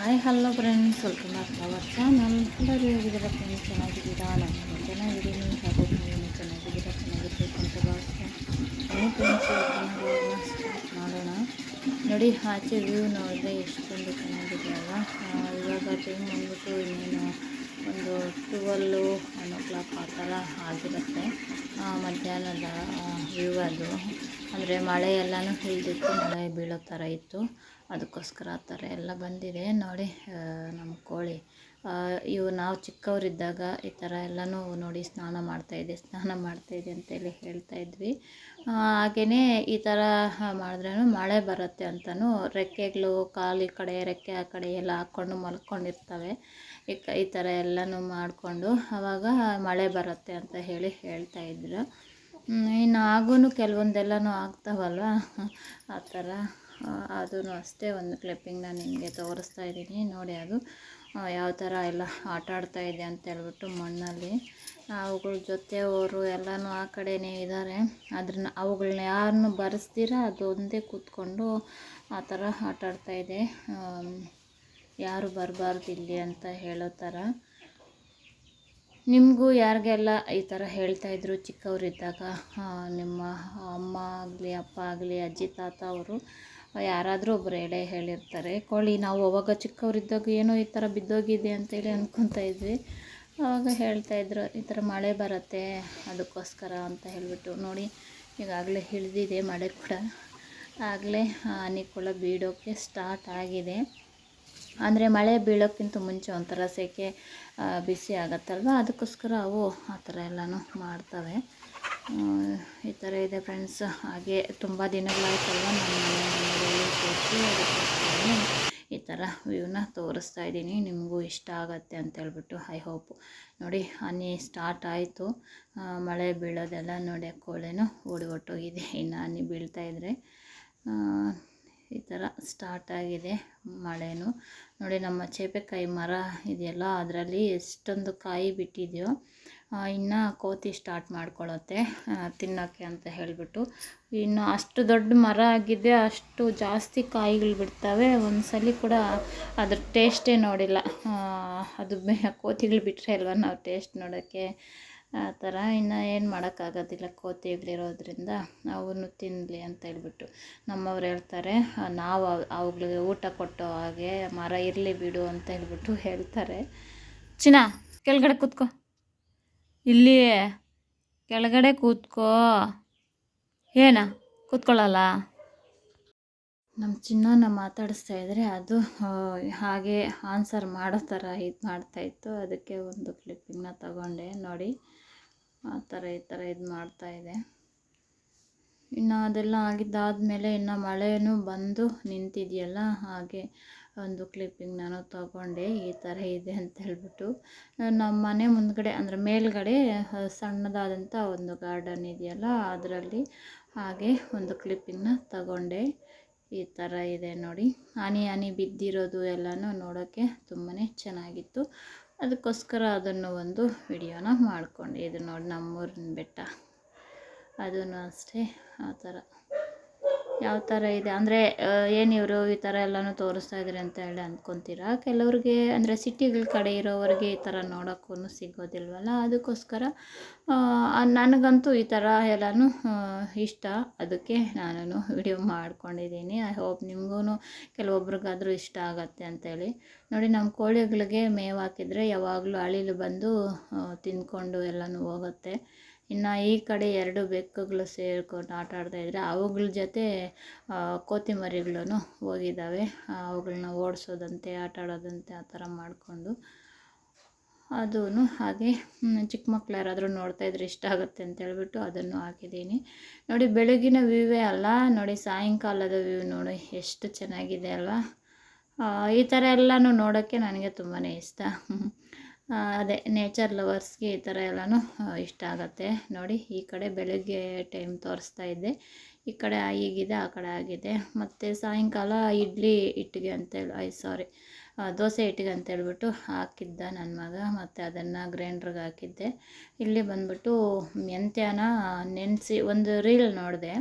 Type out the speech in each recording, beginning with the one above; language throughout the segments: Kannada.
Hi, hello friends welcome back to our channel ಎಲ್ಲರೂ ಹೇಗಿದ್ದೀರ ಫ್ರೆಂಡ್ಸ್ ಚೆನ್ನಾಗಿದ್ದೀರಾ? ನಾನು ಚೆನ್ನಾಗಿದ್ದೀನಿ. ಹಾಗೂ ನೀವು ಚೆನ್ನಾಗಿದ್ದೀರಾ? ಚೆನ್ನಾಗಿರ್ಬೇಕು ಅಂತ ಭಾವಿಸ್ತೀನಿ ಫ್ರೆಂಡ್ಸ್ ಫ್ರೆಂಡ್ಸ್ ಸ್ಟಾರ್ಟ್ ಮಾಡೋಣ. ನೋಡಿ, ಆಚೆ ವ್ಯೂ ನೋಡಿದ್ರೆ ಎಷ್ಟೊಂದು ಚೆನ್ನಾಗಿದೆ ಅಲ್ಲ ಇವಾಗ ಟೈಮ್ ಬಂದ್ಬಿಟ್ಟು ಇನ್ನೇನು ಒಂದು ಟುವೆಲ್ಲು ಒನ್ ಓ ಕ್ಲಾಕ್ ಆ ಥರ ಆಗಿರುತ್ತೆ. ಮಧ್ಯಾಹ್ನದ ವ್ಯೂ ಅದು. ಅಂದರೆ ಮಳೆ ಎಲ್ಲನೂ ಹಿಡಿದಿತ್ತು ಮಳೆ ಬೀಳೋ ಥರ ಇತ್ತು. ಅದಕ್ಕೋಸ್ಕರ ಆ ಥರ ಎಲ್ಲ ಬಂದಿದೆ. ನೋಡಿ ನಮ್ಮ ಕೋಳಿ. ಇವು ನಾವು ಚಿಕ್ಕವರಿದ್ದಾಗ ಈ ಥರ ಎಲ್ಲನೂ ನೋಡಿ ಸ್ನಾನ ಮಾಡ್ತಾಯಿದೆ ಸ್ನಾನ ಮಾಡ್ತಾಯಿದೆ ಅಂತೇಳಿ ಹೇಳ್ತಾಯಿದ್ವಿ ಹಾಗೆಯೇ ಈ ಥರ ಮಾಡಿದ್ರೂ ಮಳೆ ಬರುತ್ತೆ ಅಂತಲೂ ರೆಕ್ಕೆಗಳು ಕಾಲು ಈ ಕಡೆ, ರೆಕ್ಕೆ ಆ ಕಡೆ ಎಲ್ಲ ಹಾಕ್ಕೊಂಡು ಮಲ್ಕೊಂಡಿರ್ತವೆ. ಈ ಥರ ಎಲ್ಲನೂ ಮಾಡಿಕೊಂಡು ಆವಾಗ ಮಳೆ ಬರುತ್ತೆ ಅಂತ ಹೇಳಿ ಹೇಳ್ತಾ ಇದ್ರು. ಇನ್ನು ಆಗೂ ಕೆಲವೊಂದೆಲ್ಲನೂ ಆಗ್ತಾವಲ್ವ? ಆ ಥರ. ಅದೂ ಅಷ್ಟೇ ಒಂದು ಕ್ಲಿಪ್ಪಿಂಗ್ ನಾನು ನಿಮಗೆ ತೋರಿಸ್ತಾ ಇದ್ದೀನಿ. ನೋಡಿ ಅದು. ಯಾವ ಥರ ಎಲ್ಲ ಆಟ ಆಡ್ತಾ ಇದೆ ಅಂತ ಹೇಳ್ಬಿಟ್ಟು ಮಣ್ಣಲ್ಲಿ. ಅವುಗಳ ಜೊತೆ ಅವರು ಎಲ್ಲನೂ ಆ ಕಡೆಯೇ ಇದ್ದಾರೆ. ಅದನ್ನ ಅವುಗಳನ್ನ ಯಾರನ್ನು ಬರೆಸ್ದಿರ ಅದೊಂದೇ ಕೂತ್ಕೊಂಡು ಆ ಥರ ಆಟ ಆಡ್ತಾ ಇದೆ. ಯಾರು ಬರಬಾರ್ದು ಇಲ್ಲಿ ಅಂತ ಹೇಳೋ ಥರ. ನಿಮಗೂ ಯಾರಿಗೆಲ್ಲ ಈ ಥರ ಹೇಳ್ತಾಯಿದ್ರು ಚಿಕ್ಕವರಿದ್ದಾಗ ನಿಮ್ಮ ಅಮ್ಮ ಆಗಲಿ, ಅಪ್ಪ ಆಗಲಿ, ಅಜ್ಜಿ, ತಾತ ಅವರು ಯಾರಾದರೂ ಒಬ್ಬರು ಎಳೆ ಹೇಳಿರ್ತಾರೆ, ಕೋಳಿ, ನಾವು ಅವಾಗ ಚಿಕ್ಕವರಿದ್ದಾಗ ಏನೋ ಈ ಥರ ಬಿದ್ದೋಗಿದೆ ಅಂತೇಳಿ ಅಂದ್ಕೊತಾ ಇದ್ವಿ. ಆವಾಗ ಹೇಳ್ತಾಯಿದ್ರು ಈ ಥರ ಮಳೆ ಬರುತ್ತೆ, ಅದಕ್ಕೋಸ್ಕರ ಅಂತ ಹೇಳಿಬಿಟ್ಟು ನೋಡಿ, ಈಗಾಗಲೇ ಹಿಡಿದಿದೆ ಮಳೆ ಕೂಡ. ಆಗಲೇ ಹನಿ ಕೂಡ ಬೀಳೋಕ್ಕೆ ಸ್ಟಾರ್ಟ್ ಆಗಿದೆ. ಅಂದರೆ ಮಳೆ ಬೀಳೋಕ್ಕಿಂತ ಮುಂಚೆ ಒಂಥರ ಸೆಕೆ ಬಿಸಿ ಆಗತ್ತಲ್ವ? ಅದಕ್ಕೋಸ್ಕರ ಅವು ಆ ಥರ ಎಲ್ಲನೂ ಮಾಡ್ತವೆ. ಈ ಥರ ಇದೆ ಫ್ರೆಂಡ್ಸ್ ಹಾಗೆ ತುಂಬ ದಿನಗಳಾಯ್ತಲ್ವ ನಮ್ಮ ಮನೆಯಲ್ಲಿ ಅದಕ್ಕೋಸ್ಕರನೇ ಅದಕ್ಕೋಸ್ಕರ ಈ ಥರ ವ್ಯೂನ ತೋರಿಸ್ತಾ ಇದ್ದೀನಿ. ನಿಮಗೂ ಇಷ್ಟ ಆಗತ್ತೆ ಅಂತ ಹೇಳ್ಬಿಟ್ಟು ಐ ಹೋಪ್ ನೋಡಿ, ಹನಿ ಸ್ಟಾರ್ಟ್ ಆಯಿತು. ಮಳೆ ಬೀಳೋದೆಲ್ಲ ನೋಡಿ ಕೋಳೆನೂ ಓಡಿ ಹೊಟ್ಟೋಗಿದೆ ಇನ್ನು ಹನಿ ಬೀಳ್ತಾ ಇದ್ದರೆ ಈ ಥರ ಸ್ಟಾರ್ಟ್ ಆಗಿದೆ ಮಳೆನೂ. ನೋಡಿ, ನಮ್ಮ ಚೇಪೆಕಾಯಿ ಮರ ಇದೆಯಲ್ಲ, ಅದರಲ್ಲಿ ಎಷ್ಟೊಂದು ಕಾಯಿ ಬಿಟ್ಟಿದೆಯೋ ಇನ್ನು ಕೋತಿ ಸ್ಟಾರ್ಟ್ ಮಾಡ್ಕೊಳ್ಳುತ್ತೆ ಆ, ತಿನ್ನೋಕ್ಕೆ ಅಂತ ಹೇಳಿಬಿಟ್ಟು. ಇನ್ನು ಅಷ್ಟು ದೊಡ್ಡ ಮರ ಆಗಿದೆ ಅಷ್ಟು ಜಾಸ್ತಿ ಕಾಯಿಗಳು ಬಿಡ್ತವೆ. ಒಂದ್ಸಲಿ ಕೂಡ ಅದ್ರ ಟೇಸ್ಟೇ ನೋಡಿಲ್ಲ. ಅದು ಕೋತಿಗಳು ಬಿಟ್ಟರೆ ಅಲ್ವ ನಾವು ಟೇಸ್ಟ್ ನೋಡೋಕ್ಕೆ? ಆ ಥರ ಇನ್ನು ಏನು ಮಾಡೋಕ್ಕಾಗೋದಿಲ್ಲ ಕೋತಿಗಳಿರೋದ್ರಿಂದ. ಅವನ್ನು ತಿನ್ನಲಿ ಅಂತ ಹೇಳ್ಬಿಟ್ಟು ನಮ್ಮವ್ರು ಹೇಳ್ತಾರೆ. ನಾವು ಅವ್- ಅವುಗಳಿಗೆ ಊಟ ಕೊಟ್ಟೋ ಹಾಗೆ ಮರ ಇರಲಿ ಬಿಡು ಅಂತ ಹೇಳ್ಬಿಟ್ಟು ಹೇಳ್ತಾರೆ. ಚಿನ್ನ ಕೆಳಗಡೆ ಕೂತ್ಕೋ. ಇಲ್ಲಿ ಕೆಳಗಡೆ ಕೂತ್ಕೋ. ಏನ? ಕೂತ್ಕೊಳ್ಳಲ್ಲ? ನಮ್ಮ ಚಿನ್ನನ ಮಾತಾಡಿಸ್ತಾ ಇದ್ದರೆ ಅದು ಹಾಗೆ ಆನ್ಸರ್ ಮಾಡೋ ಥರ ಇದು ಮಾಡ್ತಾಯಿತ್ತು ಅದಕ್ಕೆ ಒಂದು ಕ್ಲಿಪ್ಪಿಂಗ್ನ ತಗೊಂಡೆ ನೋಡಿ. ಆ ಥರ ಈ ಥರ ಇದು ಮಾಡ್ತಾ ಇದೆ. ಇನ್ನು ಅದೆಲ್ಲ ಆಗಿದ್ದಾದಮೇಲೆ ಇನ್ನು ಮಳೆಯೂ ಬಂದು ನಿಂತಿದೆಯಲ್ಲ, ಹಾಗೆ ಒಂದು ಕ್ಲಿಪ್ಪಿಂಗ್ ನಾನು ತಗೊಂಡೆ, ಈ ಥರ ಇದೆ ಅಂತ ಹೇಳ್ಬಿಟ್ಟು. ನಮ್ಮ ಮನೆ ಮುಂದ್ಗಡೆ ಅಂದರೆ ಮೇಲ್ಗಡೆ ಸಣ್ಣದಾದಂಥ ಒಂದು ಗಾರ್ಡನ್ ಇದೆಯಲ್ಲ, ಅದರಲ್ಲಿ ಹಾಗೆ ಒಂದು ಕ್ಲಿಪ್ಪಿಂಗ್ನ ತಗೊಂಡೆ. ಈ ಥರ ಇದೆ ನೋಡಿ. ಹನಿ ಹನಿ ಬಿದ್ದಿರೋದು ಎಲ್ಲನೂ ನೋಡೋಕ್ಕೆ ತುಂಬಾ ಚೆನ್ನಾಗಿತ್ತು. ಅದಕ್ಕೋಸ್ಕರ ಅದನ್ನು ಒಂದು ವಿಡಿಯೋನ ಮಾಡಿಕೊಂಡೆ. ಇದು ನೋಡಿ ನಮ್ಮೂರಿನ ಬೆಟ್ಟ. ಅದನ್ನು ಅಷ್ಟೇ, ಆ ಥರ ಯಾವ ಥರ ಇದೆ? ಅಂದರೆ ಏನು ಇವರು ಈ ಥರ ಎಲ್ಲನೂ ತೋರಿಸ್ತಾ ಇದ್ದಾರೆ ಅಂತ ಹೇಳಿ ಅಂದ್ಕೊತೀರಾ ಕೆಲವ್ರಿಗೆ, ಅಂದರೆ ಸಿಟಿಗಳ ಕಡೆ ಇರೋವ್ರಿಗೆ ಈ ಥರ ನೋಡೋಕ್ಕೂ ಸಿಗೋದಿಲ್ವಲ್ಲ? ಅದಕ್ಕೋಸ್ಕರ ನನಗಂತೂ ಈ ಥರ ಎಲ್ಲನೂ ಇಷ್ಟ. ಅದಕ್ಕೆ ನಾನು ವಿಡಿಯೋ ಮಾಡ್ಕೊಂಡಿದ್ದೀನಿ. ಐ ಹೋಪ್ ನಿಮಗೂ ಕೆಲವೊಬ್ರಿಗಾದರೂ ಇಷ್ಟ ಆಗತ್ತೆ ಅಂತೇಳಿ ನೋಡಿ ನಮ್ಮ ಕೋಳಿಗಳಿಗೆ ಮೇವು ಹಾಕಿದರೆ ಯಾವಾಗಲೂ ಅಳಿಲು ಬಂದು ತಿಂದ್ಕೊಂಡು ಎಲ್ಲನೂ ಹೋಗುತ್ತೆ. ಇನ್ನು ಈ ಕಡೆ ಎರಡು ಬೆಕ್ಕುಗಳು ಸೇರ್ಕೊಂಡು ಆಟ ಆಡ್ತಾ ಇದ್ರೆ ಅವುಗಳ ಜೊತೆ ಕೋತಿಮರಿಗಳೂ ಕೋತಿ ಹೋಗಿದ್ದಾವೆ. ಅವುಗಳನ್ನ ಓಡಿಸೋದಂತೆ, ಆಟ ಆಡೋದಂತೆ ಆ ಥರ ಮಾಡಿಕೊಂಡು. ಅದೂ ಹಾಗೆ ಚಿಕ್ಕ ಮಕ್ಳು ಯಾರಾದರೂ ನೋಡ್ತಾ ಇದ್ರೆ ಇಷ್ಟ ಆಗುತ್ತೆ ಅಂತ ಹೇಳ್ಬಿಟ್ಟು ಅದನ್ನು ಹಾಕಿದ್ದೀನಿ. ನೋಡಿ, ಬೆಳಗಿನ ವ್ಯೂವೇ ಅಲ್ಲ. ನೋಡಿ, ಸಾಯಂಕಾಲದ ವ್ಯೂ ನೋಡಿ, ಎಷ್ಟು ಚೆನ್ನಾಗಿದೆ ಅಲ್ವಾ? ಈ ಥರ ಎಲ್ಲನೂ ನೋಡೋಕ್ಕೆ ನನಗೆ ತುಂಬಾ ಇಷ್ಟ. ಅದೇ ನೇಚರ್ ಲವರ್ಸ್ಗೆ ಈ ಥರ ಎಲ್ಲನೂ ಇಷ್ಟ ಆಗುತ್ತೆ. ನೋಡಿ, ಈ ಕಡೆ ಬೆಳಗ್ಗೆ ಟೈಮ್ ತೋರಿಸ್ತಾ ಇದ್ದೆ. ಈ ಕಡೆ ಈಗಿದೆ ಆ ಕಡೆ ಆಗಿದೆ. ಮತ್ತು ಸಾಯಂಕಾಲ ಇಡ್ಲಿ ಇಟ್ಟಿಗೆ ಅಂತೇಳಿ ಐ, ಸಾರಿ ದೋಸೆ ಇಟ್ಟಿಗೆ ಅಂತ ಹೇಳ್ಬಿಟ್ಟು ಹಾಕಿದ್ದ ನನ್ನ ಮಗ. ಮತ್ತು ಅದನ್ನು ಗ್ರೈಂಡ್ರಿಗೆ ಹಾಕಿದ್ದೆ. ಇಲ್ಲಿ ಬಂದ್ಬಿಟ್ಟು ಮೆಂತ್ಯನ ನೆನೆಸಿ, ಒಂದು ರೀಲ್ ನೋಡಿದೆ.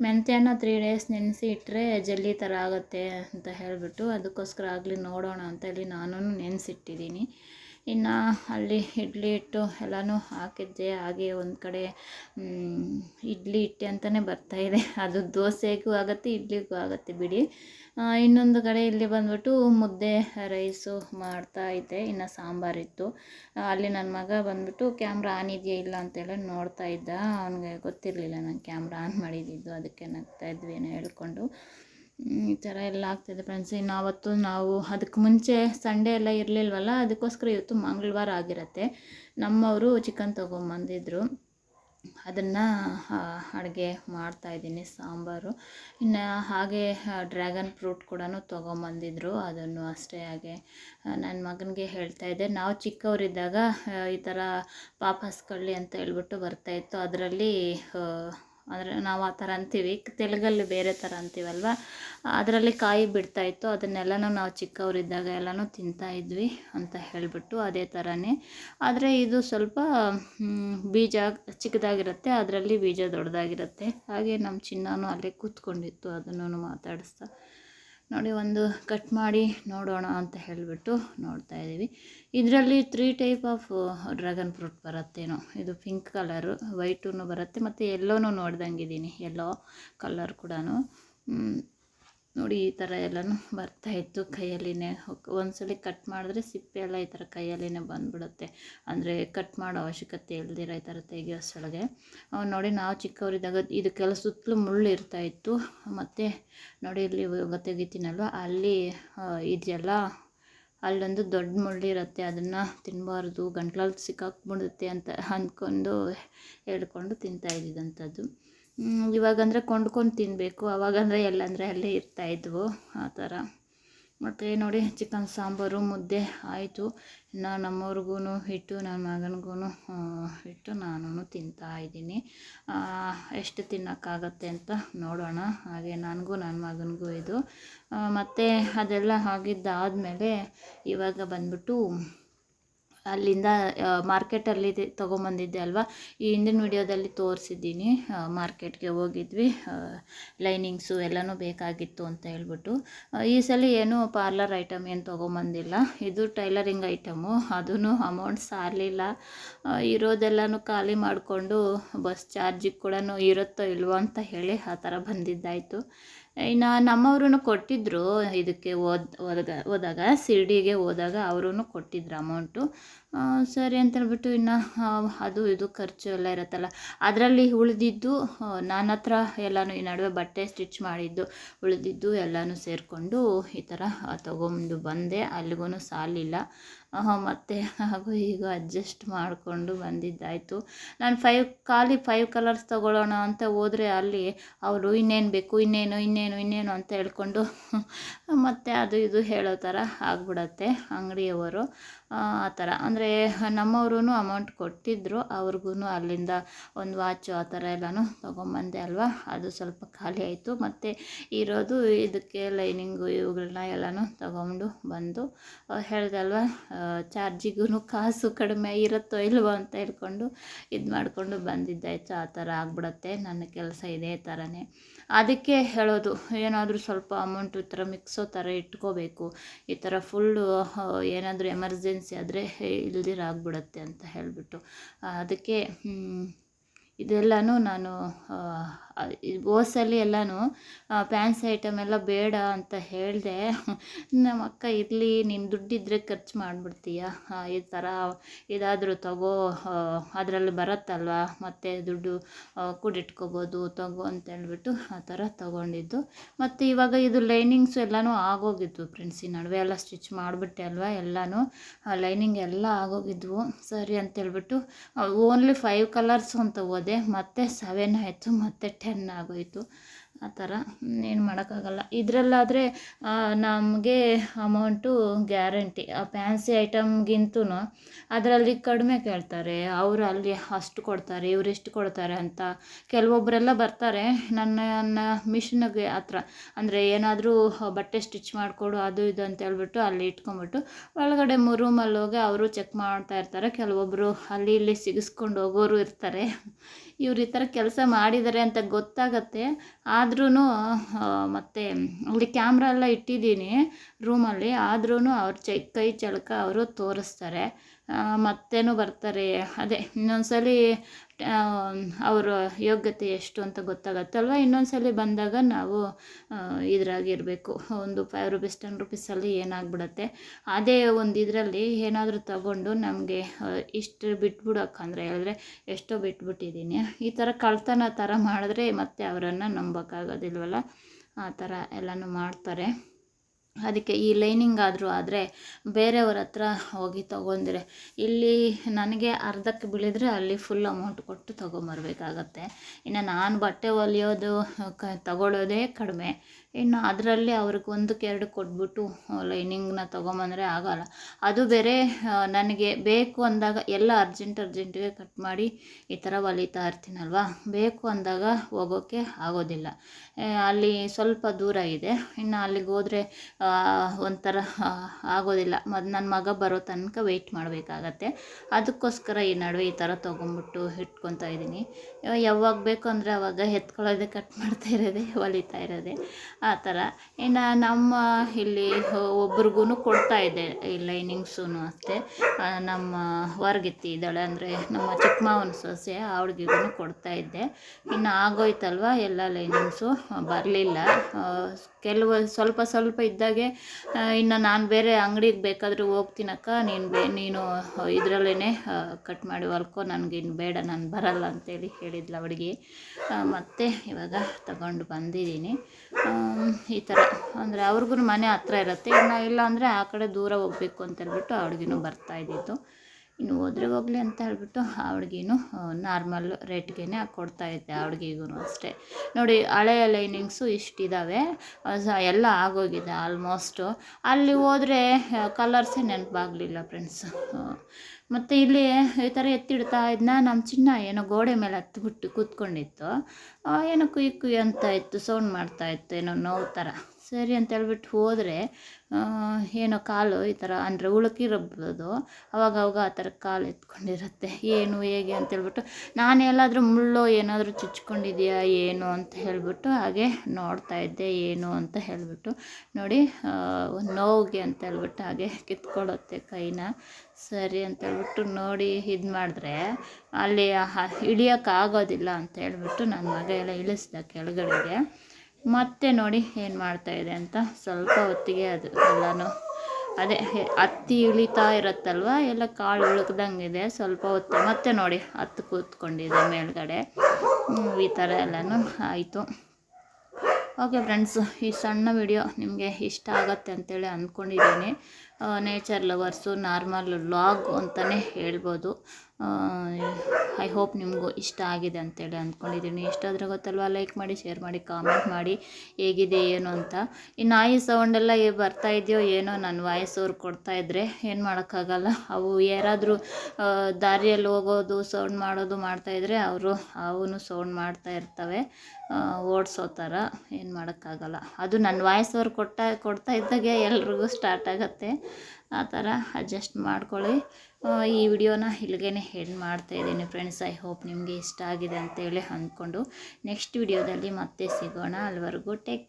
ಮೆಂತ್ಯನ ತ್ರೀ ಡೇಸ್ ನೆನೆಸಿ ಇಟ್ಟರೆ ಜಲ್ಲಿ ಥರ ಆಗುತ್ತೆ ಅಂತ ಹೇಳಿಬಿಟ್ಟು, ಅದಕ್ಕೋಸ್ಕರ ಆಗಲಿ ನೋಡೋಣ ಅಂತ ನಾನು ನೆನೆಸಿಟ್ಟಿದ್ದೀನಿ. ಇನ್ನು ಅಲ್ಲಿ ಇಡ್ಲಿ ಹಿಟ್ಟು ಎಲ್ಲನೂ ಹಾಕಿದ್ದೆ. ಹಾಗೆ ಒಂದು ಕಡೆ ಇಡ್ಲಿ ಹಿಟ್ಟೆ ಅಂತಲೇ ಬರ್ತಾಯಿದೆ ಅದು ದೋಸೆಗೂ ಆಗುತ್ತೆ, ಇಡ್ಲಿಗೂ ಆಗುತ್ತೆ ಬಿಡಿ. ಇನ್ನೊಂದು ಕಡೆ ಇಲ್ಲಿ ಬಂದ್ಬಿಟ್ಟು ಮುದ್ದೆ, ರೈಸು ಮಾಡ್ತಾ ಇದ್ದೆ. ಇನ್ನು ಸಾಂಬಾರಿತ್ತು ಅಲ್ಲಿ ನನ್ನ ಮಗ ಬಂದ್ಬಿಟ್ಟು ಕ್ಯಾಮ್ರಾ ಆನ್ ಇದೆಯಾ ಇಲ್ಲ ಅಂತೇಳಿ ನೋಡ್ತಾ ಇದ್ದ. ಅವನಿಗೆ ಗೊತ್ತಿರಲಿಲ್ಲ ನಾನು ಕ್ಯಾಮ್ರಾ ಆನ್ ಮಾಡಿದ್ದಿದ್ದು ಅದಕ್ಕೆ ನಗ್ತಾ ಇದ್ವಿ ಏನೋ ಹೇಳ್ಕೊಂಡು. ಈ ಥರ ಎಲ್ಲ ಆಗ್ತಿದೆ ಫ್ರೆಂಡ್ಸ್ ಇನ್ನು ಅವತ್ತು ನಾವು ಅದಕ್ಕೆ ಮುಂಚೆ ಸಂಡೇ ಎಲ್ಲ ಇರಲಿಲ್ವಲ್ಲ, ಅದಕ್ಕೋಸ್ಕರ ಇವತ್ತು ಮಂಗಳವಾರ ಆಗಿರುತ್ತೆ. ನಮ್ಮವರು ಚಿಕನ್ ತೊಗೊಂಬಂದಿದ್ರು. ಅದನ್ನು ಅಡುಗೆ ಮಾಡ್ತಾಯಿದ್ದೀನಿ ಸಾಂಬಾರು. ಇನ್ನು ಹಾಗೆ ಡ್ರ್ಯಾಗನ್ ಫ್ರೂಟ್ ಕೂಡ ತೊಗೊಂಬಂದಿದ್ರು. ಅದನ್ನು ಅಷ್ಟೇ ಹಾಗೆ ನನ್ನ ಮಗನಿಗೆ ಹೇಳ್ತಾ ಇದ್ದೆ. ನಾವು ಚಿಕ್ಕವರಿದ್ದಾಗ ಈ ಥರ ಪಾಪಸ್ಕಳ್ಳಿ ಅಂತ ಹೇಳ್ಬಿಟ್ಟು ಬರ್ತಾಯಿತ್ತು ಅದರಲ್ಲಿ ಅಂದರೆ ನಾವು ಆ ಥರ ಅಂತೀವಿ. ತೆಲುಗಲ್ಲಿ ಬೇರೆ ಥರ ಅಂತೀವಲ್ವ? ಅದರಲ್ಲಿ ಕಾಯಿ ಬಿಡ್ತಾ ಇತ್ತು. ಅದನ್ನೆಲ್ಲನೂ ನಾವು ಚಿಕ್ಕವರಿದ್ದಾಗ ಎಲ್ಲನೂ ತಿಂತಾ ಇದ್ವಿ ಅಂತ ಹೇಳಿಬಿಟ್ಟು ಅದೇ ಥರನೇ. ಆದರೆ ಇದು ಸ್ವಲ್ಪ ಬೀಜ ಚಿಕ್ಕದಾಗಿರುತ್ತೆ, ಅದರಲ್ಲಿ ಬೀಜ ದೊಡ್ಡದಾಗಿರುತ್ತೆ. ಹಾಗೆ ನಮ್ಮ ಚಿನ್ನನೂ ಅಲ್ಲೇ ಕೂತ್ಕೊಂಡಿತ್ತು ಅದನ್ನು ಮಾತಾಡಿಸ್ತಾ. ನೋಡಿ ಒಂದು ಕಟ್ ಮಾಡಿ ನೋಡೋಣ ಅಂತ ಹೇಳಿಬಿಟ್ಟು ನೋಡ್ತಾ ಇದ್ದೀವಿ. ಇದರಲ್ಲಿ three type of dragon fruit ಬರುತ್ತೇನೋ. ಇದು ಪಿಂಕ್ ಕಲರು ವೈಟೂ ಬರುತ್ತೆ, ಮತ್ತು ಎಲ್ಲೋನೂ ನೋಡ್ದಂಗಿದ್ದೀನಿ. ಎಲ್ಲೋ ಕಲರ್ ಕೂಡ ನೋಡಿ ಈ ಥರ ಎಲ್ಲನೂ ಬರ್ತಾಯಿತ್ತು ಕೈಯಲ್ಲಿನೇ ಒಂದ್ಸಲಿ ಕಟ್ ಮಾಡಿದ್ರೆ ಸಿಪ್ಪೆ ಎಲ್ಲ ಈ ಥರ ಕೈಯಲ್ಲಿನೇ ಬಂದ್ಬಿಡುತ್ತೆ. ಅಂದರೆ ಕಟ್ ಮಾಡೋ ಅವಶ್ಯಕತೆ ಇಲ್ದಿರ ಈ ಥರ ತೆಗಿಯೋಷ್ಟೊಳಗೆ ಸೊಳಗೆ ನೋಡಿ ನಾವು ಚಿಕ್ಕವರಿದ್ದಾಗ ಇದಕ್ಕೆಲ್ಲ ಸುತ್ತಲೂ ಮುಳ್ಳು ಇರ್ತಾಯಿತ್ತು ಮತ್ತು ನೋಡಿ ಇಲ್ಲಿ ಇವಾಗ ತೆಗಿತೀನಲ್ವ? ಅಲ್ಲಿ ಇದೆಲ್ಲ ಅಲ್ಲೊಂದು ದೊಡ್ಡ ಮುಳ್ಳಿರುತ್ತೆ ಅದನ್ನು ತಿನ್ನಬಾರ್ದು ಗಂಟ್ಲಲ್ಲಿ ಸಿಕ್ಕಾಕ್ಬಿಡುತ್ತೆ ಅಂತ ಅಂದ್ಕೊಂಡು ಹೇಳ್ಕೊಂಡು ತಿಂತಾ ಇವಾಗಂದರೆ ಕೊಂಡ್ಕೊಂಡು ತಿನ್ನಬೇಕು ಅವಾಗಂದರೆ ಎಲ್ಲಂದರೆ ಅಲ್ಲೇ ಇರ್ತಾಯಿದ್ವು ಆ ಥರ. ಮತ್ತು ನೋಡಿ, ಚಿಕನ್ ಸಾಂಬಾರು, ಮುದ್ದೆ ಆಯಿತು. ಇನ್ನು ನಮ್ಮವ್ರಿಗೂ ಇಟ್ಟು ನನ್ನ ಮಗನಿಗೂ ಇಟ್ಟು ನಾನು ತಿಂತಾ ಇದ್ದೀನಿ. ಎಷ್ಟು ತಿನ್ನೋಕ್ಕಾಗತ್ತೆ ಅಂತ ನೋಡೋಣ. ಹಾಗೆ ನನಗೂ ನನ್ನ ಮಗನಿಗೂ ಇದು. ಮತ್ತು ಅದೆಲ್ಲ ಆಗಿದ್ದಾದಮೇಲೆ ಇವಾಗ ಬಂದ್ಬಿಟ್ಟು ಅಲ್ಲಿಂದ ಮಾರ್ಕೆಟಲ್ಲಿ ತೊಗೊಂಬಂದಿದ್ದೆ ಅಲ್ವಾ? ಈ ಹಿಂದಿನ ವಿಡಿಯೋದಲ್ಲಿ ತೋರಿಸಿದ್ದೀನಿ. ಮಾರ್ಕೆಟ್ಗೆ ಹೋಗಿದ್ವಿ. ಲೈನಿಂಗ್ಸು ಎಲ್ಲನೂ ಬೇಕಾಗಿತ್ತು ಅಂತ ಹೇಳ್ಬಿಟ್ಟು. ಈ ಸಲ ಏನು ಪಾರ್ಲರ್ ಐಟಮ್ ಏನು ತೊಗೊಂಬಂದಿಲ್ಲ. ಇದು ಟೈಲರಿಂಗ್ ಐಟಮು. ಅದೂ ಅಮೌಂಟ್ ಸಾರಲಿಲ್ಲ. ಇರೋದೆಲ್ಲನೂ ಖಾಲಿ ಮಾಡಿಕೊಂಡು ಬಸ್ ಚಾರ್ಜಿಗೆ ಕೂಡ ಇರುತ್ತೋ ಇಲ್ವೋ ಅಂತ ಹೇಳಿ ಆ ಥರ ಬಂದಿದ್ದಾಯಿತು. ಇನ್ನು ನಮ್ಮವ್ರೂ ಕೊಟ್ಟಿದ್ದರು ಇದಕ್ಕೆ ಓದ್ ಹೋದಾಗ ಹೋದಾಗ ಶಿರ್ಡಿಗೆ ಹೋದಾಗ ಅವರೂ ಕೊಟ್ಟಿದ್ರು ಅಮೌಂಟು. ಸರಿ ಅಂತ ಹೇಳ್ಬಿಟ್ಟು ಇನ್ನು ಅದು ಇದು ಖರ್ಚು ಎಲ್ಲ ಇರುತ್ತಲ್ಲ. ಅದರಲ್ಲಿ ಉಳಿದಿದ್ದು ನನ್ನ ಹತ್ರ ಎಲ್ಲನೂ ಈ ನಡುವೆ ಬಟ್ಟೆ ಸ್ಟಿಚ್ ಮಾಡಿದ್ದು, ಉಳಿದಿದ್ದು ಎಲ್ಲನೂ ಸೇರಿಕೊಂಡು ಈ ಥರ ತೊಗೊಂಡು ಬಂದೆ. ಅಲ್ಲಿಗೂ ಸಾಲಿಲ್ಲ. ಮತ್ತು ಹಾಗೂ ಈಗ ಅಡ್ಜಸ್ಟ್ ಮಾಡಿಕೊಂಡು ಬಂದಿದ್ದಾಯಿತು. ನಾನು ಫೈವ್ ಖಾಲಿ ಫೈವ್ ಕಲರ್ಸ್ ತೊಗೊಳ್ಳೋಣ ಅಂತ ಹೋದರೆ ಅಲ್ಲಿ ಅವರು ಇನ್ನೇನು ಬೇಕು, ಇನ್ನೇನು ಇನ್ನೇನು ಇನ್ನೇನು ಅಂತ ಹೇಳ್ಕೊಂಡು, ಮತ್ತು ಅದು ಇದು ಹೇಳೋ ಥರ ಆಗ್ಬಿಡತ್ತೆ ಅಂಗಡಿಯವರು. ಆ ಥರ ನಮ್ಮವ್ರೂ ಅಮೌಂಟ್ ಕೊಟ್ಟಿದ್ದರು ಅವ್ರಿಗೂ ಅಲ್ಲಿಂದ ಒಂದು ವಾಚು ಆ ಥರ ಎಲ್ಲನೂ ತೊಗೊಂಬಂದೆ ಅಲ್ವಾ? ಅದು ಸ್ವಲ್ಪ ಖಾಲಿ ಆಯಿತು. ಮತ್ತು ಇರೋದು ಇದಕ್ಕೆ ಲೈನಿಂಗು ಇವುಗಳನ್ನ ಎಲ್ಲನೂ ತಗೊಂಡು ಬಂದು ಹೇಳ್ದಲ್ವ ಚಾರ್ಜಿಗೂ ಕಾಸು ಕಡಿಮೆ ಇರುತ್ತೋ ಇಲ್ವೋ ಅಂತ ಹೇಳ್ಕೊಂಡು ಇದು ಮಾಡಿಕೊಂಡು ಬಂದಿದ್ದಾಯಿತು ಆ ಥರ ಆಗ್ಬಿಡತ್ತೆ, ನನ್ನ ಕೆಲಸ ಇದೇ ಥರನೇ. ಅದಕ್ಕೆ ಹೇಳೋದು, ಏನಾದರೂ ಸ್ವಲ್ಪ ಅಮೌಂಟ್ ಈ ಥರ ಮಿಕ್ಸೋ ಥರ ಇಟ್ಕೋಬೇಕು. ಈ ಥರ ಫುಲ್ಲು ಏನಾದರೂ ಎಮರ್ಜೆನ್ಸಿ ಆದರೆ ಇಲ್ದಿರ ಆಗ್ಬಿಡತ್ತೆ ಅಂತ ಹೇಳಿಬಿಟ್ಟು ಅದಕ್ಕೆ ಇದೆಲ್ಲನೂ ನಾನು ಓಸಲ್ಲಿ ಎಲ್ಲನೂ ಫ್ಯಾನ್ಸಿ ಐಟಮ್ ಎಲ್ಲ ಬೇಡ ಅಂತ ಹೇಳಿದೆ. ನಮ್ಮ ಅಕ್ಕ, ಇರಲಿ, ನೀನು ದುಡ್ಡಿದ್ರೆ ಖರ್ಚು ಮಾಡಿಬಿಡ್ತೀಯ? ಈ ಥರ ಇದಾದರೂ ತಗೋ ಅದರಲ್ಲಿ ಬರುತ್ತಲ್ವ? ಮತ್ತು ದುಡ್ಡು ಕೂಡ ಕೂಡಿಟ್ಕೋಬೋದು, ತಗೋ ಅಂತ ಹೇಳ್ಬಿಟ್ಟು ಆ ಥರ ತಗೊಂಡಿದ್ದು. ಮತ್ತು ಇವಾಗ ಇದು ಲೈನಿಂಗ್ಸು ಎಲ್ಲನೂ ಆಗೋಗಿದ್ವು ಫ್ರೆಂಡ್ಸ್ ಈ ನಡುವೆ ಎಲ್ಲ ಸ್ಟಿಚ್ ಮಾಡಿಬಿಟ್ಟೆ ಅಲ್ವಾ ಎಲ್ಲನೂ? ಲೈನಿಂಗ್ ಎಲ್ಲ ಆಗೋಗಿದ್ವು. ಸರಿ ಅಂತೇಳ್ಬಿಟ್ಟು ಓನ್ಲಿ ಫೈವ್ ಕಲರ್ಸು ಅಂತ ಹೋದೆ. ಮತ್ತೆ ಸೆವೆನ್ ಆಯಿತು, ಮತ್ತೆ ಆಗೋಯಿತು ಆ ಥರ ಏನು ಮಾಡೋಕ್ಕಾಗಲ್ಲ. ಇದರಲ್ಲಾದರೆ ನಮಗೆ ಅಮೌಂಟು ಗ್ಯಾರಂಟಿ. ಆ ಫ್ಯಾನ್ಸಿ ಐಟಮ್ಗಿಂತೂ ಅದರಲ್ಲಿ ಕಡಿಮೆ ಕೇಳ್ತಾರೆ. ಅವರು ಅಲ್ಲಿ ಅಷ್ಟು ಕೊಡ್ತಾರೆ, ಇವ್ರು ಎಷ್ಟು ಕೊಡ್ತಾರೆ ಅಂತ ಕೆಲವೊಬ್ಬರೆಲ್ಲ ಬರ್ತಾರೆ. ನನ್ನ ನನ್ನ ಮಿಷಿನ್ಗೆ ಹತ್ರ. ಅಂದರೆ ಏನಾದರೂ ಬಟ್ಟೆ ಸ್ಟಿಚ್ ಮಾಡಿಕೊಡು, ಅದು ಇದು ಅಂತ ಹೇಳ್ಬಿಟ್ಟು ಅಲ್ಲಿ ಇಟ್ಕೊಂಬಿಟ್ಟು ಒಳಗಡೆ ರೂಮಲ್ಲಿ ಹೋಗಿ ಅವರು ಚೆಕ್ ಮಾಡ್ತಾ ಇರ್ತಾರೆ. ಕೆಲವೊಬ್ಬರು ಅಲ್ಲಿ ಇಲ್ಲಿ ಸಿಗಿಸ್ಕೊಂಡು ಹೋಗೋರು ಇರ್ತಾರೆ. ಇವ್ರು ಈ ಥರ ಕೆಲಸ ಮಾಡಿದ್ದಾರೆ ಅಂತ ಗೊತ್ತಾಗತ್ತೆ. ಆದ್ರೂ ಮತ್ತು ಅಲ್ಲಿ ಕ್ಯಾಮ್ರಾ ಎಲ್ಲ ಇಟ್ಟಿದ್ದೀನಿ ರೂಮಲ್ಲಿ ಆದ್ರೂ ಅವ್ರ ಚೈ ಕೈ ಚಳಕ ಅವರು ತೋರಿಸ್ತಾರೆ. ಮತ್ತೇನು ಬರ್ತಾರೆ. ಅದೇ, ಇನ್ನೊಂದ್ಸಲಿ ಅವರ ಯೋಗ್ಯತೆ ಎಷ್ಟು ಅಂತ ಗೊತ್ತಾಗತ್ತಲ್ವ? ಇನ್ನೊಂದ್ಸಲಿ ಬಂದಾಗ ನಾವು ಇದ್ರಾಗಿರಬೇಕು. ಒಂದು ಫೈವ್ ರುಪೀಸ್ ಟೆನ್ ರುಪೀಸಲ್ಲಿ ಏನಾಗ್ಬಿಡತ್ತೆ. ಅದೇ ಒಂದು ಇದರಲ್ಲಿ ಏನಾದರೂ ತಗೊಂಡು ನಮಗೆ ಇಷ್ಟು ಬಿಟ್ಬಿಡೋಕ್ಕಂದ್ರೆ ಹೇಳಿದ್ರೆ ಎಷ್ಟೋ ಬಿಟ್ಬಿಟ್ಟಿದ್ದೀನಿ ಈ ಥರ ಕಳ್ತನ ಥರ ಮಾಡಿದ್ರೆ ಮತ್ತೆ ಅವರನ್ನು ನಂಬೋಕ್ಕಾಗೋದಿಲ್ವಲ್ಲ? ಆ ಥರ ಎಲ್ಲನೂ ಮಾಡ್ತಾರೆ. ಅದಕ್ಕೆ ಈ ಲೈನಿಂಗ್ ಆದರೂ ಆದರೆ ಬೇರೆಯವ್ರ ಹತ್ರ ಹೋಗಿ ತೊಗೊಂಡ್ರೆ. ಇಲ್ಲಿ ನನಗೆ ಅರ್ಧಕ್ಕೆ ಬೀಳಿದರೆ ಅಲ್ಲಿ ಫುಲ್ ಅಮೌಂಟ್ ಕೊಟ್ಟು ತೊಗೊಂಬರ್ಬೇಕಾಗತ್ತೆ. ಇನ್ನು ನಾನು ಬಟ್ಟೆ ಹೊಲಿಯೋದು ಕ ತಗೊಳ್ಳೋದೇ ಕಡಿಮೆ. ಇನ್ನು ಅದರಲ್ಲಿ ಅವ್ರಿಗೆ ಒಂದಕ್ಕೆ ಎರಡು ಕೊಟ್ಬಿಟ್ಟು ಲೈನಿಂಗ್ನ ತೊಗೊಂಬಂದರೆ ಆಗೋಲ್ಲ. ಅದು ಬೇರೆ ನನಗೆ ಬೇಕು ಅಂದಾಗ ಎಲ್ಲ ಅರ್ಜೆಂಟ್ ಅರ್ಜೆಂಟಿಗೆ ಕಟ್ ಮಾಡಿ ಈ ಥರ ಹೊಲಿತಾ ಇರ್ತೀನಲ್ವ? ಬೇಕು ಅಂದಾಗ ಹೋಗೋಕ್ಕೆ ಆಗೋದಿಲ್ಲ. ಅಲ್ಲಿ ಸ್ವಲ್ಪ ದೂರ ಇದೆ. ಇನ್ನು ಅಲ್ಲಿಗೆ ಹೋದರೆ ಒಂಥರ ಆಗೋದಿಲ್ಲ. ಮದ್ ನನ್ನ ಮಗ ಬರೋ ತನಕ ವೆಯ್ಟ್ ಮಾಡಬೇಕಾಗತ್ತೆ. ಅದಕ್ಕೋಸ್ಕರ ಈ ನಡುವೆ ಈ ಥರ ತೊಗೊಂಬಿಟ್ಟು ಇಟ್ಕೊತಾ ಇದ್ದೀನಿ. ಯಾವಾಗ ಬೇಕು ಅಂದರೆ ಅವಾಗ ಎತ್ಕೊಳ್ಳೋದೆ, ಕಟ್ ಮಾಡ್ತಾ ಇರೋದೆ, ಹೊಲಿತಾ ಇರೋದೆ. ಆ ಥರ ಇನ್ನು ನಮ್ಮ ಇಲ್ಲಿ ಒಬ್ರಿಗೂ ಕೊಡ್ತಾ ಇದೆ ಈ ಲೈನಿಂಗ್ಸೂ ಅಷ್ಟೇ. ನಮ್ಮ ಹೊರಗಿತ್ತಿ ಇದ್ದಾಳೆ, ಅಂದರೆ ನಮ್ಮ ಚಿಕ್ಕಮ್ಮನ ಸೊಸೆ ಅವ್ಳಿಗೂ ಕೊಡ್ತಾ ಇದ್ದೆ. ಇನ್ನು ಆಗೋಯ್ತಲ್ವ, ಎಲ್ಲ ಲೈನಿಂಗ್ಸು? ಬರಲಿಲ್ಲ. ಕೆಲವು, ಸ್ವಲ್ಪ ಸ್ವಲ್ಪ ಇದ್ದಾಗೆ ಇನ್ನು ನಾನು ಬೇರೆ ಅಂಗಡಿಗೆ ಬೇಕಾದರೂ ಹೋಗ್ತೀನಕ್ಕ. ನೀನು ಬೇ, ನೀನು ಇದರಲ್ಲೇ ಕಟ್ ಮಾಡಿ ಹೊಲ್ಕೊ. ನನಗಿನ್ನು ಬೇಡ, ನಾನು ಬರಲ್ಲ ಅಂತೇಳಿ ಹೇಳಿದ್ಲು ಅವಳಿಗೆ. ಮತ್ತು ಇವಾಗ ತಗೊಂಡು ಬಂದಿದ್ದೀನಿ. ಈ ಥರ ಅಂದರೆ ಅವ್ರಿಗೂ ಮನೆ ಹತ್ರ ಇರುತ್ತೆ. ಇನ್ನು ಇಲ್ಲ ಅಂದರೆ ಆ ಕಡೆ ದೂರ ಹೋಗ್ಬೇಕು ಅಂತೇಳ್ಬಿಟ್ಟು ಅವ್ಳಿಗೂ ಬರ್ತಾ ಇದ್ದಿದ್ದು. ಇನ್ನು ಹೋದ್ರೆ ಹೋಗಲಿ ಅಂತ ಹೇಳ್ಬಿಟ್ಟು ಅವ್ಳಿಗೇನು ನಾರ್ಮಲ್ ರೇಟ್ಗೆ ಕೊಡ್ತಾ ಇದ್ದೆ ಅವ್ಳಿಗೂ ಅಷ್ಟೇ. ನೋಡಿ ಹಳೆಯ ಲೈನಿಂಗ್ಸು ಇಷ್ಟಿದ್ದಾವೆ ಎಲ್ಲ ಆಗೋಗಿದೆ ಆಲ್ಮೋಸ್ಟು ಅಲ್ಲಿ ಹೋದರೆ ಕಲರ್ಸೇ ನೆನಪಾಗಲಿಲ್ಲ ಫ್ರೆಂಡ್ಸ್ ಮತ್ತು ಇಲ್ಲಿ ಈ ಥರ ಎತ್ತಿಡ್ತಾ ಇದ್ನ ನಮ್ಮ ಚಿನ್ನ ಏನೋ ಗೋಡೆ ಮೇಲೆ ಹತ್ಬಿಟ್ಟು ಕೂತ್ಕೊಂಡಿತ್ತು. ಏನೋ ಕುಯ್ ಕುಯ್ ಅಂತ ಇತ್ತು, ಸೌಂಡ್ ಮಾಡ್ತಾ ಇತ್ತು, ಏನೋ ನೋವು ಥರ ಸರಿ ಅಂತ ಹೇಳ್ಬಿಟ್ಟು ಹೋದರೆ ಏನೋ ಕಾಲು ಈ ಥರ ಅಂದರೆ ಉಳುಕಿರಬೋದು ಅವಾಗ ಅವಾಗ ಆ ಥರ ಕಾಲು ಎತ್ಕೊಂಡಿರುತ್ತೆ. ಏನು, ಹೇಗೆ ಅಂತ ಹೇಳ್ಬಿಟ್ಟು ನಾನು ಎಲ್ಲಾದರೂ ಮುಳ್ಳು ಏನಾದರೂ ಚುಚ್ಕೊಂಡಿದೆಯಾ, ಏನು ಅಂತ ಹೇಳಿಬಿಟ್ಟು ಹಾಗೆ ನೋಡ್ತಾ ಇದ್ದೆ, ಏನು ಅಂತ ಹೇಳಿಬಿಟ್ಟು ನೋಡಿ ಒಂದು ನೋವಿಗೆ ಅಂತ ಹೇಳ್ಬಿಟ್ಟು ಹಾಗೆ ಕಿತ್ಕೊಳ್ಳುತ್ತೆ ಕೈನ. ಸರಿ ಅಂತ ಹೇಳ್ಬಿಟ್ಟು ನೋಡಿ ಇದು ಮಾಡಿದ್ರೆ ಅಲ್ಲಿ ಇಳಿಯೋಕ್ಕಾಗೋದಿಲ್ಲ ಅಂತ ಹೇಳ್ಬಿಟ್ಟು ನನ್ನ ಮಗ ಎಲ್ಲ ಇಳಿಸ್ದ ಕೆಳಗಡೆಗೆ. ಮತ್ತೆ ನೋಡಿ ಏನು ಮಾಡ್ತಾಯಿದೆ ಅಂತ ಸ್ವಲ್ಪ ಹೊತ್ತಿಗೆ ಅದು ಎಲ್ಲನೂ. ಅದೇ ಹತ್ತಿ ಇಳಿತಾ ಇರುತ್ತಲ್ವ? ಎಲ್ಲ ಕಾಳು ಉಳುಕ್ದಂಗಿದೆ ಸ್ವಲ್ಪ ಹೊತ್ತು. ಮತ್ತೆ ನೋಡಿ, ಹತ್ತು ಕೂತ್ಕೊಂಡಿದೆ ಮೇಲ್ಗಡೆ. ಈ ಥರ ಎಲ್ಲನೂ ಆಯಿತು. ಓಕೆ ಫ್ರೆಂಡ್ಸ್, ಈ ಸಣ್ಣ ವಿಡಿಯೋ ನಿಮಗೆ ಇಷ್ಟ ಆಗತ್ತೆ ಅಂತೇಳಿ ಅಂದ್ಕೊಂಡಿದ್ದೀನಿ ನೇಚರ್ ಲವರ್ಸು ನಾರ್ಮಲ್ ಲಾಗ್ ಅಂತಲೇ ಹೇಳ್ಬೋದು. ಐ ಹೋಪ್ ನಿಮಗೂ ಇಷ್ಟ ಆಗಿದೆ ಅಂತೇಳಿ ಅಂದ್ಕೊಂಡಿದ್ದೀನಿ. ಇಷ್ಟ ಆದರೆ ಗೊತ್ತಲ್ವ? ಲೈಕ್ ಮಾಡಿ ಶೇರ್ ಮಾಡಿ ಕಾಮೆಂಟ್ ಮಾಡಿ ಹೇಗಿದೆ, ಏನು ಅಂತ. ಈ ನಾಯಿ ಸೌಂಡೆಲ್ಲ ಬರ್ತಾ ಇದೆಯೋ ಏನೋ ನನ್ನ ವಾಯ್ಸ್ ಅವ್ರು ಕೊಡ್ತಾಯಿದ್ರೆ ಏನು ಮಾಡೋಕ್ಕಾಗಲ್ಲ. ಅವು ಯಾರಾದರೂ ದಾರಿಯಲ್ಲಿ ಹೋಗೋದು ಸೌಂಡ್ ಮಾಡೋದು ಮಾಡ್ತಾಯಿದ್ರೆ ಅವರು, ಅವನು ಸೌಂಡ್ ಮಾಡ್ತಾ ಇರ್ತವೆ. ಓಡಿಸೋ ಥರ ಏನು ಮಾಡೋಕ್ಕಾಗಲ್ಲ. ಅದು ನನ್ನ ವಾಯ್ಸ್ ಅವ್ರು ಕೊಟ್ಟ, ಕೊಡ್ತಾ ಇದ್ದಾಗೆ ಎಲ್ರಿಗೂ ಸ್ಟಾರ್ಟ್ ಆಗುತ್ತೆ. ಆ ಥರ ಅಡ್ಜಸ್ಟ್ ಮಾಡ್ಕೊಳ್ಳಿ. ಈ ವಿಡಿಯೋನ ಇಲ್ಲಿಗೆ ಮಾಡ್ತಾ ಮಾಡ್ತಾಯಿದ್ದೀನಿ ಫ್ರೆಂಡ್ಸ್. ಐ ಹೋಪ್ ನಿಮಗೆ ಇಷ್ಟ ಆಗಿದೆ ಅಂತೇಳಿ ಅಂದ್ಕೊಂಡು ನೆಕ್ಸ್ಟ್ ವಿಡಿಯೋದಲ್ಲಿ ಮತ್ತೆ ಸಿಗೋಣ. ಅಲ್ಲಿವರೆಗೂ ಟೇಕ್